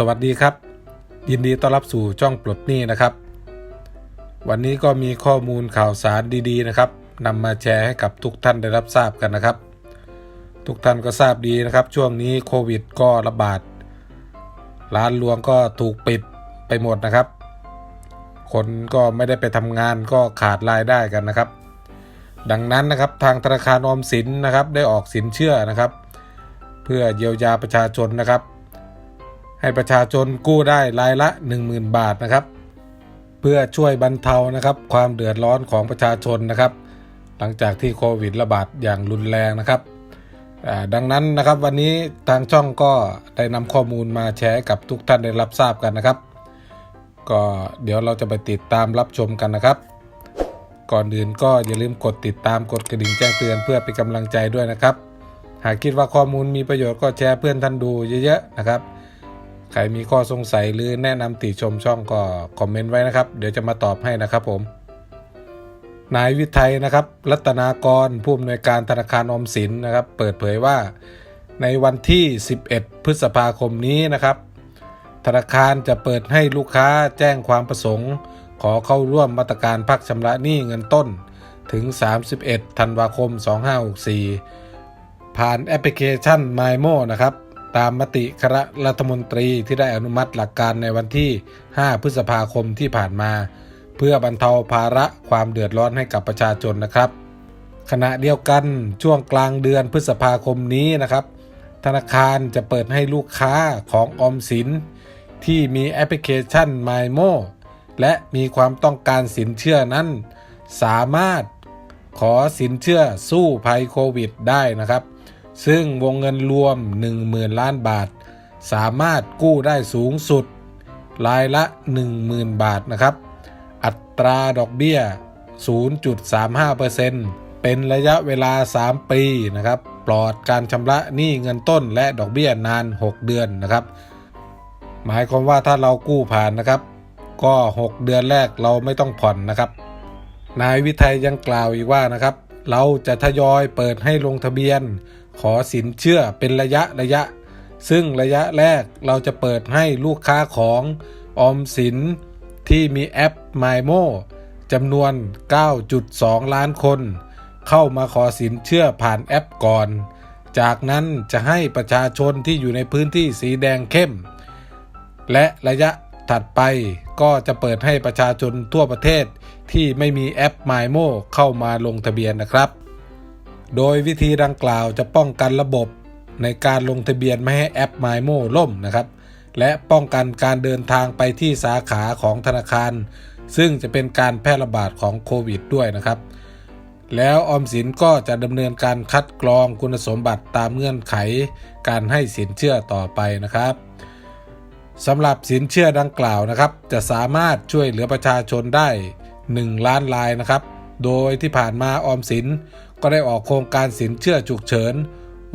สวัสดีครับ ยินดีต้อนรับสู่ช่องปลดหนี้นะครับ วันนี้ก็มีข้อมูลข่าวสารดีๆนะครับนำมาแชร์ให้กับทุกท่านได้รับทราบกันนะครับ ทุกท่านก็ทราบดีนะครับ ช่วงนี้โควิดก็ระบาด ร้านรวงก็ถูกปิดไปหมดนะครับ คนก็ไม่ได้ไปทำงานก็ขาดรายได้กันนะครับ ดังนั้นนะครับทางธนาคารออมสินนะครับได้ออกสินเชื่อนะครับ เพื่อเยียวยาประชาชนนะครับ ให้ประชาชนกู้ได้รายละ 10,000 บาทนะครับ เพื่อช่วยบรรเทานะครับ ความเดือดร้อนของประชาชนนะครับ หลังจากที่โควิดระบาดอย่างรุนแรงนะครับดังนั้นนะครับวันนี้ทางช่องก็ได้นำข้อมูลมาแชร์กับทุกท่านได้รับทราบกันนะครับ ก็เดี๋ยวเราจะไปติดตามรับชมกันนะครับ ก่อนอื่นก็อย่าลืมกดติดตามกดกระดิ่งแจ้งเตือนเพื่อเป็นกำลังใจด้วยนะครับ หากคิดว่าข้อมูลมีประโยชน์ก็แชร์เพื่อนท่านดูเยอะๆนะครับ ใครมีข้อสงสัยหรือแนะนำติชมช่องก็คอมเมนต์ไว้นะครับ เดี๋ยวจะมาตอบให้นะครับผม นายวิทัยนะครับ รัตนากรผู้อำนวยการธนาคารออมสินนะครับ เปิดเผยว่าในวันที่ 11 พฤษภาคมนี้นะครับ ธนาคารจะเปิดให้ลูกค้าแจ้งความประสงค์ ขอเข้าร่วมมาตรการพักชำระหนี้เงินต้น ถึง 31 ธันวาคม 2564 ผ่านแอปพลิเคชัน MyMo นะครับ ตามมติคณะรัฐมนตรีที่ได้อนุมัติหลักการในวันที่ 5 พฤษภาคมที่ผ่านมา เพื่อบรรเทาภาระความเดือดร้อนให้กับประชาชนนะครับ ขณะเดียวกันช่วงกลางเดือนพฤษภาคมนี้นะครับ ธนาคารจะเปิดให้ลูกค้าของออมสิน ที่มีแอปพลิเคชัน MyMo และมีความต้องการสินเชื่อนั้น สามารถขอสินเชื่อสู้ภัยโควิดได้นะครับ ซึ่งวงเงินรวม 10,000 ล้านบาท สามารถกู้ได้สูงสุด รายละ 10,000 บาทนะครับ อัตราดอกเบี้ย 0.35%เป็นระยะเวลา 3 ปีนะครับ ปลอดการชำระหนี้เงินต้นและดอกเบี้ยนาน 6 เดือนนะครับ หมายความว่าถ้าเรากู้ผ่านนะครับ ก็ 6 เดือนแรกเราไม่ต้องผ่อนนะครับ นายวิทัยยังกล่าวอีกว่านะครับ เราจะทยอยเปิดให้ลงทะเบียน ขอสินเชื่อเป็นระยะระยะ ซึ่งระยะแรกเราจะเปิดให้ลูกค้าของออมสินที่มีแอป MyMo จำนวน 9.2 ล้านคน เข้ามาขอสินเชื่อผ่านแอปก่อน จากนั้นจะให้ประชาชนที่อยู่ในพื้นที่สีแดงเข้ม และระยะถัดไปก็จะเปิดให้ประชาชนทั่วประเทศที่ไม่มีแอป MyMo เข้ามาลงทะเบียนนะครับ โดยวิธีดังกล่าวจะป้องกันระบบในการลงทะเบียนไม่ให้แอป MyMo ล่มนะครับ และป้องกันการเดินทางไปที่สาขาของธนาคาร ซึ่งจะเป็นการแพร่ระบาดของโควิดด้วยนะครับ แล้วออมสินก็จะดำเนินการคัดกรองคุณสมบัติตามเงื่อนไข การให้สินเชื่อต่อไปนะครับสำหรับสินเชื่อดังกล่าวนะครับ จะสามารถช่วยเหลือประชาชนได้ 1 ล้านรายนะครับ โดยที่ผ่านมาออมสินก็ได้ออกโครงการสินเชื่อฉุกเฉิน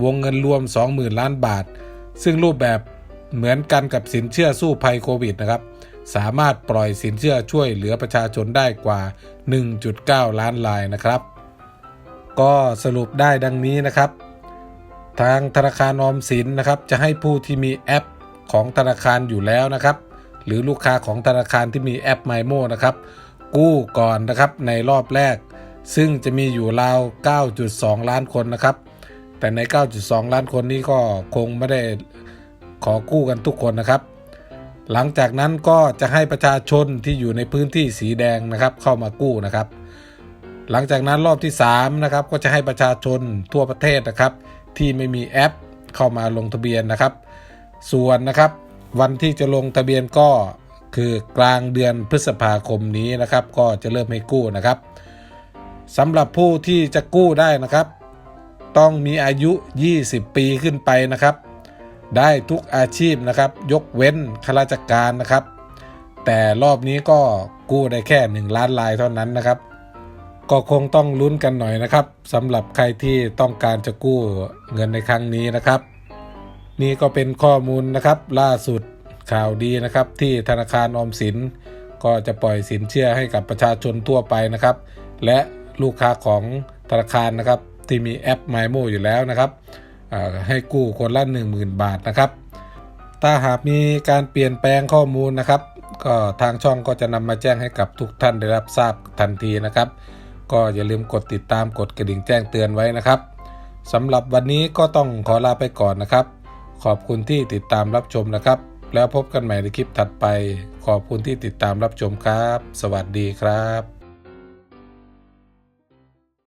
วงเงินรวม 20,000 ล้านบาท ซึ่งรูปแบบเหมือนกันกับสินเชื่อสู้ภัยโควิดนะครับ สามารถปล่อยสินเชื่อช่วยเหลือประชาชนได้กว่า 1.9 ล้านรายนะครับ ก็สรุปได้ดังนี้นะครับ ทางธนาคารออมสินนะครับจะให้ผู้ที่มีแอปของธนาคารอยู่แล้วนะครับ หรือลูกค้าของธนาคารที่มีแอป MyMo นะครับ กู้ก่อนนะครับในรอบแรก ซึ่งจะมีอยู่ราว 9.2 ล้านคนนะครับ แต่ใน 9.2 ล้านคนนี้ก็คงไม่ได้ขอกู้กันทุกคนนะครับ หลังจากนั้นก็จะให้ประชาชนที่อยู่ในพื้นที่สีแดงนะครับเข้ามากู้นะครับ หลังจากนั้นรอบที่3นะครับก็จะให้ประชาชนทั่วประเทศนะครับ ที่ไม่มีแอปเข้ามาลงทะเบียนนะครับ ส่วนนะครับวันที่จะลงทะเบียนก็ คือกลางเดือนพฤษภาคมนี้นะครับ ก็จะเริ่มให้กู้นะครับสำหรับผู้ที่จะกู้ได้นะครับ ต้องมีอายุ 20 ปีขึ้นไปนะครับ ได้ทุกอาชีพนะครับ ยกเว้นข้าราชการนะครับ แต่รอบนี้ก็กู้ได้แค่ 1 ล้านลายเท่านั้นนะครับ ก็คงต้องลุ้นกันหน่อยนะครับสำหรับใครที่ต้องการจะกู้เงินในครั้งนี้นะครับ นี่ก็เป็นข้อมูลนะครับล่าสุด ข่าวดีนะครับที่ธนาคารออมสิน ก็จะปล่อยสินเชื่อให้กับประชาชนทั่วไปนะครับ และลูกค้าของธนาคารนะครับที่มีแอป MyMo อยู่แล้วนะครับให้กู้คนละ 10,000 บาทนะครับ ถ้าหากมีการเปลี่ยนแปลงข้อมูลนะครับ ก็ทางช่องก็จะนำมาแจ้งให้กับทุกท่านได้รับทราบทันทีนะครับ ก็อย่าลืมกดติดตามกดกระดิ่งแจ้งเตือนไว้นะครับสำหรับวันนี้ก็ต้องขอลาไปก่อนนะครับ ขอบคุณที่ติดตามรับชมนะครับ แล้วพบกันใหม่ในคลิปถัดไป ขอบคุณที่ติดตามรับชมครับ สวัสดีครับ